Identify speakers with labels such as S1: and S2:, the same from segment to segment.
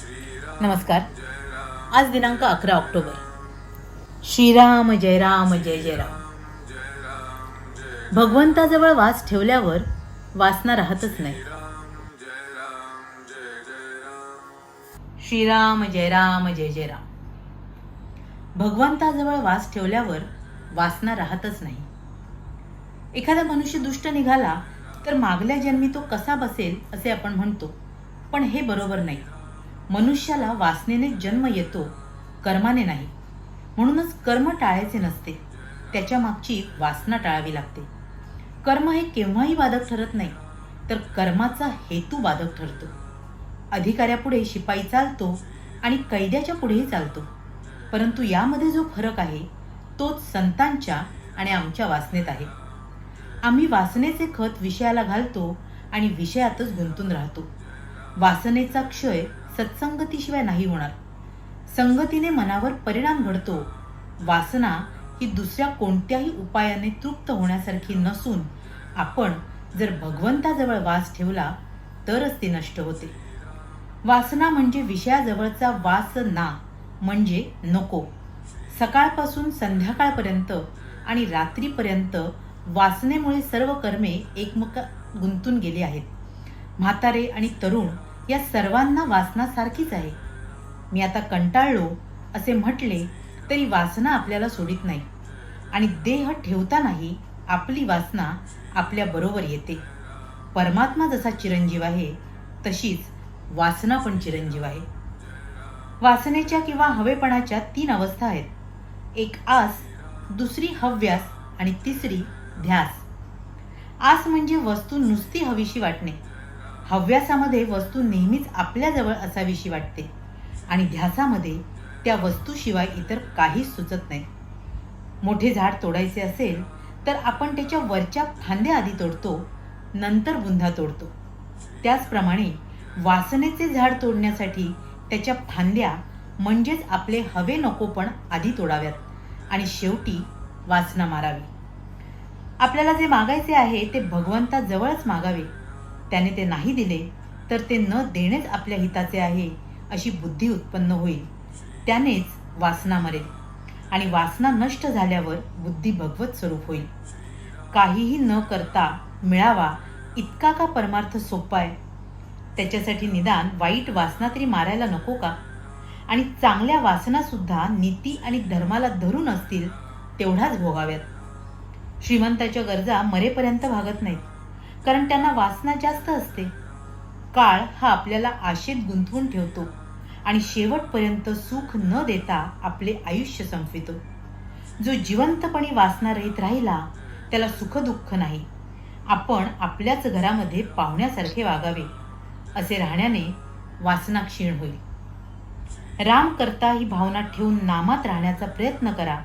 S1: नमस्कार. आज दिनांक अकरा ऑक्टोबर. श्रीराम जय राम जय जय राम. भगवंताजवळ वास ठेवल्यावर वासना राहतच नाही. श्रीराम जय राम जय जय राम. भगवंताजवळ वास ठेवल्यावर वासना राहतच नाही. एखादा मनुष्य दुष्ट निघाला तर मागल्या जन्मी तो कसा बसेल असे आपण म्हणतो पण हे बरोबर नाही. मनुष्याला वासनेने जन्म येतो कर्माने नाही. म्हणूनच कर्म टाळायचे नसते. त्याच्या मागची वासना टाळावी लागते. कर्म हे केव्हाही बाधक ठरत नाही तर कर्माचा हेतू बाधक ठरतो. अधिकाऱ्यापुढे शिपाई चालतो आणि कैद्याच्या पुढेही चालतो. परंतु यामध्ये जो फरक आहे तोच संतांच्या आणि आमच्या वासनेत आहे. आम्ही वासनेचे खत विषयाला घालतो आणि विषयातच गुंतून राहतो. वासनेचा क्षय सत्संगतीशिवाय नाही होणार. संगतीने मनावर परिणाम घडतो. वासना ही दुसऱ्या कोणत्याही उपायाने तृप्त होण्यासारखी नसून आपण जर भगवंताजवळ वास ठेवला तरच ती नष्ट होते. वासना म्हणजे विषयाजवळचा वास ना म्हणजे नको. सकाळपासून संध्याकाळपर्यंत आणि रात्रीपर्यंत वासनेमुळे सर्व कर्मे एकमेकात गुंतून गेली आहेत. म्हातारे आणि तरुण या सर्वांना वासना सारखीच आहे. मी आता कंटाळलो असे म्हटले तरी वासना आपल्याला सोडित नाही. आणि देह ठेवतानाही आपली वासना आपल्याबरोबर येते. परमात्मा जसा चिरंजीव आहे तशीच वासना पण चिरंजीव आहे. वासनेच्या किंवा हवेपणाच्या तीन अवस्था आहेत. एक आस दुसरी हव्यास आणि तिसरी ध्यास. आस म्हणजे वस्तू नुसती हवीशी वाटणे. हव्यासामध्ये वस्तू नेहमीच आपल्याजवळ असावीशी वाटते आणि ध्यासामध्ये त्या वस्तूशिवाय इतर काहीच सुचत नाही. मोठे झाड तोडायचे असेल तर आपण त्याच्या वरच्या फांद्या आधी तोडतो नंतर बुंधा तोडतो. त्याचप्रमाणे वासनेचे झाड तोडण्यासाठी त्याच्या फांद्या म्हणजेच आपले हवे नको पण आधी तोडाव्यात आणि शेवटी वासना मारावी. आपल्याला जे मागायचे आहे ते भगवंताजवळच मागावे. त्याने ते नाही दिले तर ते न देणेच आपल्या हिताचे आहे अशी बुद्धी उत्पन्न होईल. त्यानेच वासना मरेल. आणि वासना नष्ट झाल्यावर बुद्धी भगवत स्वरूप होईल. काहीही न करता मिळावा इतका का परमार्थ सोपा आहे? त्याच्यासाठी निदान वाईट वासना तरी मारायला नको का? आणि चांगल्या वासनासुद्धा नीती आणि धर्माला धरून असतील तेवढाच भोगाव्यात. श्रीमंताच्या गरजा मरेपर्यंत भागत नाहीत. कारण त्यांना वासना जास्त असते. काळ हा आपल्याला आशेत गुंतवून ठेवतो आणि शेवटपर्यंत सुख न देता आपले आयुष्य संपवितो. जो जिवंतपणे वासनारहित राहिला त्याला सुखदुःख नाही. आपण आपल्याच घरामध्ये पाहुण्यासारखे वागावे असे राहण्याने वासना क्षीण होईल. राम करता ही भावना ठेवून नामात राहण्याचा प्रयत्न करा.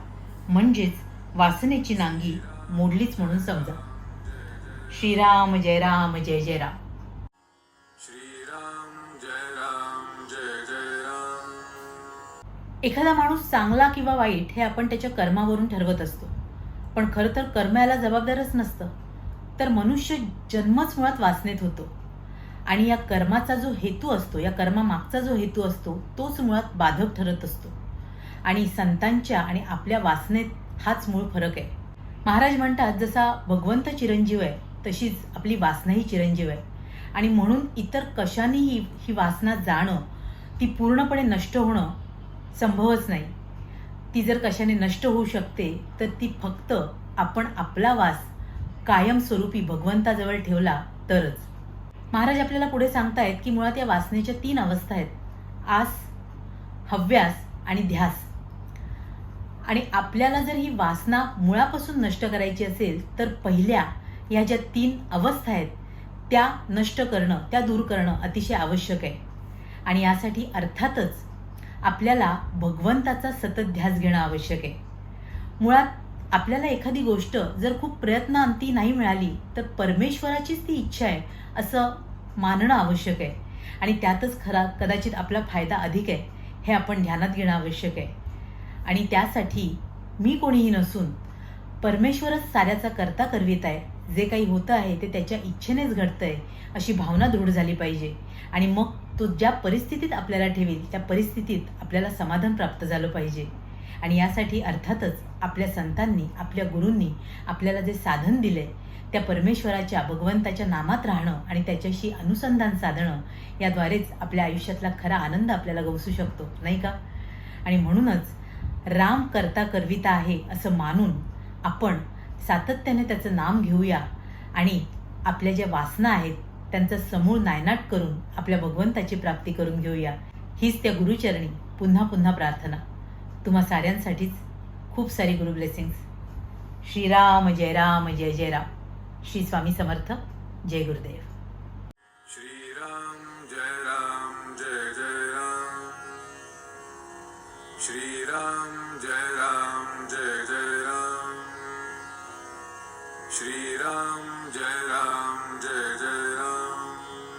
S1: म्हणजेच वासनेची नांगी मोडलीच म्हणून समजा. श्रीराम जय राम जय जय राम.
S2: श्रीराम जय राम जय जय राम.
S1: एखादा माणूस चांगला किंवा वाईट हे आपण त्याच्या कर्मावरून ठरवत असतो. पण खरं तर कर्म याला जबाबदारच नसतं. तर मनुष्य जन्मच मुळात वासनेत होतो. आणि या कर्माचा जो हेतू असतो या कर्मामागचा जो हेतू असतो तोच मुळात बाधक ठरत असतो. आणि संतांच्या आणि आपल्या वासनेत हाच मूळ फरक आहे. महाराज म्हणतात जसा भगवंत चिरंजीव आहे तशीच आपली वासनाही चिरंजीव आहे. आणि म्हणून इतर कशानेही ही वासना जाणं ती पूर्णपणे नष्ट होणं संभवच नाही. ती जर कशाने नष्ट होऊ शकते तर ती फक्त आपण आपला वास कायमस्वरूपी भगवंताजवळ ठेवला तरच. महाराज आपल्याला पुढे सांगतायत की मुळात या वासनेच्या तीन अवस्था आहेत. आस हव्यास आणि ध्यास. आणि आपल्याला जर ही वासना मुळापासून नष्ट करायची असेल तर पहिल्या या ज्या तीन अवस्था आहेत त्या नष्ट करणं त्या दूर करणं अतिशय आवश्यक आहे. आणि यासाठी अर्थातच आपल्याला भगवंताचा सतत ध्यास घेणं आवश्यक आहे. मुळात आपल्याला एखादी गोष्ट जर खूप प्रयत्नांती नाही मिळाली तर परमेश्वराचीच ती इच्छा आहे असं मानणं आवश्यक आहे. आणि त्यातच खरा कदाचित आपला फायदा अधिक आहे हे आपण ध्यानात घेणं आवश्यक आहे. आणि त्यासाठी मी कोणीही नसून परमेश्वरच साऱ्याचा करता करवित आहे. जे काही होतं आहे ते त्याच्या इच्छेनेच घडतंय अशी भावना दृढ झाली पाहिजे. आणि मग तो ज्या परिस्थितीत आपल्याला ठेवेल त्या परिस्थितीत आपल्याला समाधान प्राप्त झालं पाहिजे. आणि यासाठी अर्थातच आपल्या संतांनी आपल्या गुरूंनी आपल्याला जे साधन दिले त्या परमेश्वराच्या भगवंताच्या नामात राहणं आणि त्याच्याशी अनुसंधान साधणं याद्वारेच आपल्या आयुष्यातला खरा आनंद आपल्याला गवसू शकतो नाही का? आणि म्हणूनच राम करता करविता आहे असं मानून आपण सातत्याने त्याचं नाम घेऊया. आणि आपल्या ज्या वासना आहेत त्यांचा समूळ नायनाट करून आपल्या भगवंताची प्राप्ती करून घेऊया. हीच त्या गुरुचरणी पुन्हा पुन्हा प्रार्थना. तुम्हा साऱ्यांसाठीच खूप सारी गुरु ब्लेसिंग्स श्रीराम जय राम जय जय राम. श्री स्वामी समर्थ जय गुरुदेव.
S2: श्रीराम जय राम जय जय राम. श्रीराम जय राम. Ram